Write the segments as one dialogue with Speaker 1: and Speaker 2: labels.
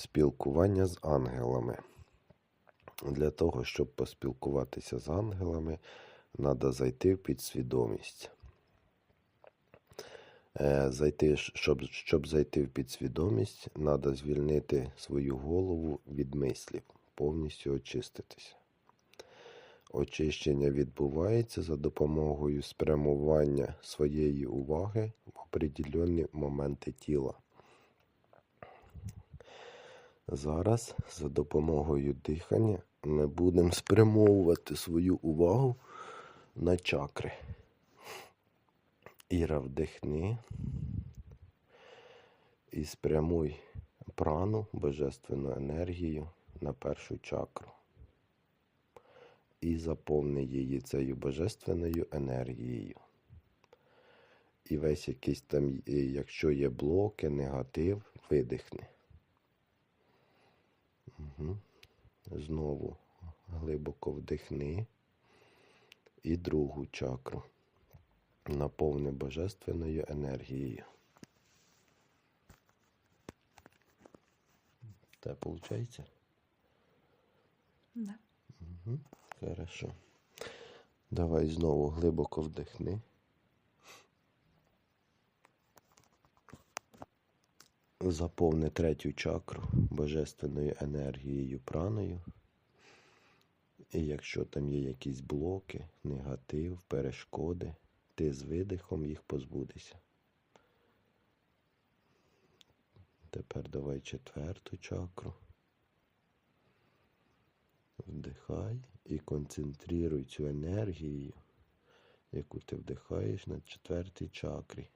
Speaker 1: Спілкування з ангелами. Для того, щоб поспілкуватися з ангелами, треба зайти в підсвідомість. Е, Зайти, щоб, щоб зайти в підсвідомість, треба звільнити свою голову від мислів, повністю очиститися. Очищення відбувається за допомогою спрямування своєї уваги в определенні моменти тіла. Зараз за допомогою дихання ми будемо спрямовувати свою увагу на чакри. Іра, вдихни і спрямуй прану, божественну енергію на першу чакру. І заповни її цією божественною енергією. І весь якийсь там, якщо є блоки, негатив, видихни. Угу. Знову глибоко вдихни і другу чакру. Наповни божественною енергією. Те виходить?
Speaker 2: Да.
Speaker 1: Угу. Хорошо. Давай знову глибоко вдихни. Заповни третю чакру божественною енергією праною. І якщо там є якісь блоки, негатив, перешкоди, ти з видихом їх позбудешся. Тепер давай четверту чакру. Вдихай і концентруй цю енергію, яку ти вдихаєш на четвертій чакрі.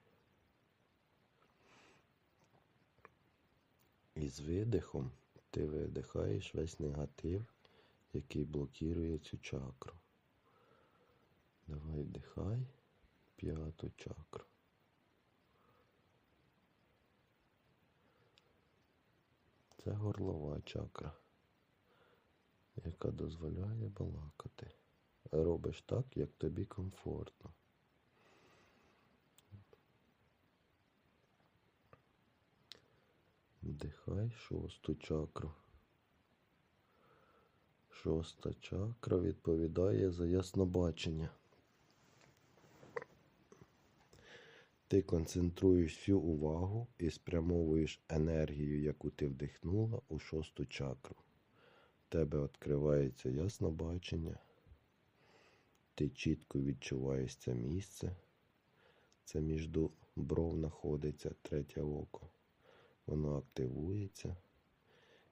Speaker 1: І з видихом ти видихаєш весь негатив, який блокує цю чакру. Давай вдихай п'яту чакру. Це горлова чакра, яка дозволяє балакати. Робиш так, як тобі комфортно. Вдихай шосту чакру. Шоста чакра відповідає за яснобачення. Ти концентруєш всю увагу і спрямовуєш енергію, яку ти вдихнула, у шосту чакру. В тебе відкривається яснобачення. Ти чітко відчуваєш це місце. Це між бров знаходиться третє око. Воно активується.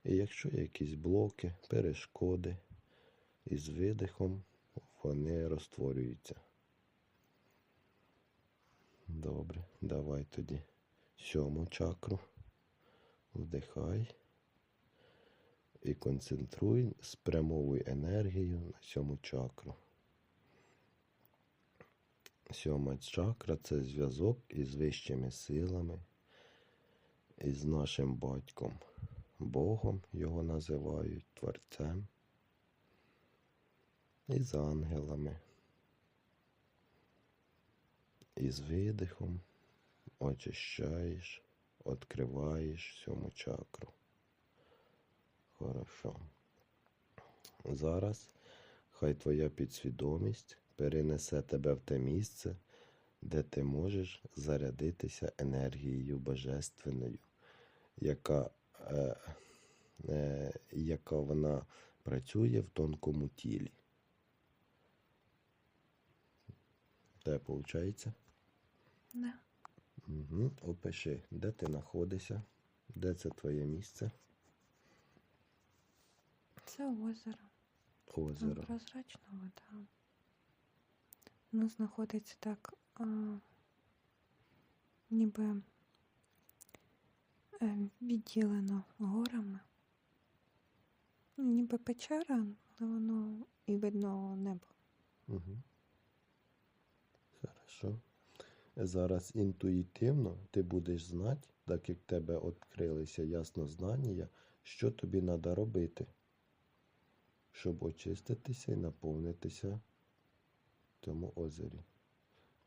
Speaker 1: І якщо якісь блоки, перешкоди, із видихом вони розтворюються. Добре, давай тоді сьому чакру. Вдихай і концентруй, спрямовуй енергію на сьому чакру. Сьома чакра це зв'язок із вищими силами, із нашим батьком. Богом його називають Творцем і з ангелами. І з видихом очищаєш, відкриваєш сьому чакру. Хорошо. Зараз хай твоя підсвідомість перенесе тебе в те місце, де ти можеш зарядитися енергією божественною, яка е, е, яка вона працює в тонкому тілі. Те виходить?
Speaker 2: Да.
Speaker 1: Угу. Опиши, де ти знаходишся, де це твоє місце,
Speaker 2: Це озеро. Там
Speaker 1: озеро.
Speaker 2: прозрачна вода. Воно знаходиться так, ніби е, відділено горами. Ніби печера, але воно і видно небо.
Speaker 1: Хорошо. Зараз інтуїтивно ти будеш знати, так як в тебе відкрилися ясно знання, що тобі треба робити, щоб очиститися і наповнитися в цьому озері.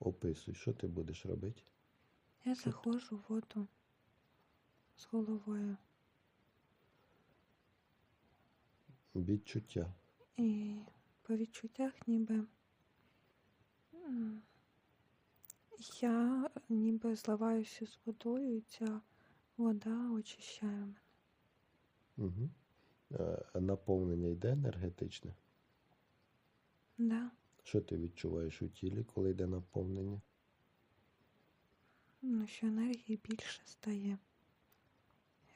Speaker 1: Описуй, що ти будеш робити.
Speaker 2: Я
Speaker 1: Що
Speaker 2: заходжу в воду з головою.
Speaker 1: Відчуття.
Speaker 2: І по відчуттях ніби я ніби зливаюся з водою, і ця вода очищає мене.
Speaker 1: Угу. Наповнення йде енергетичне.
Speaker 2: Да.
Speaker 1: Що ти відчуваєш у тілі, коли йде наповнення?
Speaker 2: Ну, що енергії більше стає.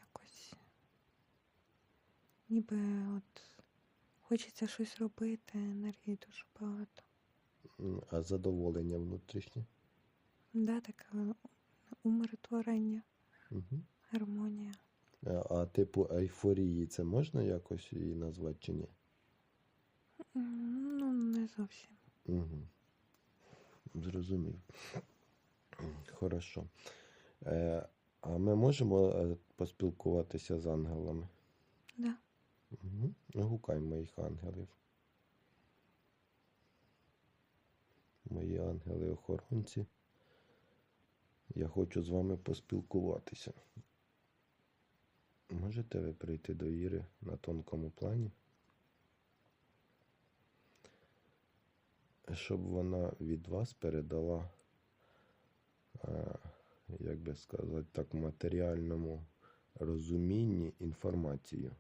Speaker 2: Якось. Ніби от хочеться щось робити, енергії дуже багато.
Speaker 1: А задоволення внутрішнє?
Speaker 2: Да, таке умиротворення,
Speaker 1: Угу.
Speaker 2: гармонія.
Speaker 1: А, а типу ейфорії це можна якось її назвати чи ні?
Speaker 2: Ну, не зовсім.
Speaker 1: Угу. Зрозумів. Хорошо. Е, а ми можемо е, поспілкуватися з ангелами?
Speaker 2: Да.
Speaker 1: Угу. Гукай моїх ангелів. Мої ангели-охоронці. Я хочу з вами поспілкуватися. Можете ви прийти до Іри на тонкому плані? Щоб вона від вас передала, е, як би сказати, так, матеріальному розумінні інформацію.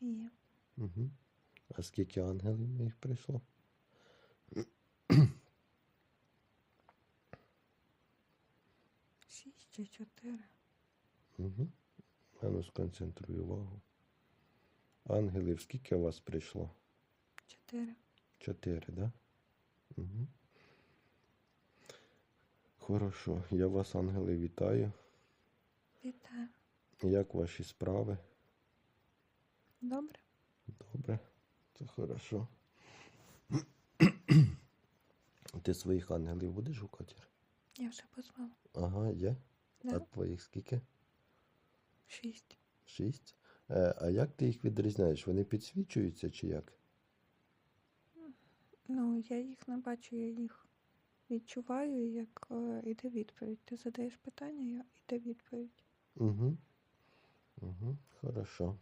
Speaker 2: Є.
Speaker 1: Угу. А скільки ангелів моїх прийшло?
Speaker 2: Шість чи чотири.
Speaker 1: Угу. А ну сконцентруй увагу. Ангелів скільки у вас прийшло?
Speaker 2: Чотири.
Speaker 1: Чотири, да? Угу. Хорошо. Я вас, ангели, вітаю.
Speaker 2: Вітаю.
Speaker 1: Як ваші справи?
Speaker 2: Добре?
Speaker 1: Добре. Це хорошо. Ти своїх ангелів будеш шукати?
Speaker 2: Я вже позвала.
Speaker 1: Ага, є. А твоїх скільки?
Speaker 2: Шість.
Speaker 1: Шість. Е, а як ти їх відрізняєш? Вони підсвічуються чи як?
Speaker 2: Ну, я їх не бачу, я їх відчуваю, як е, іде відповідь. Ти задаєш питання, я іде відповідь.
Speaker 1: Угу. Угу. Хорошо.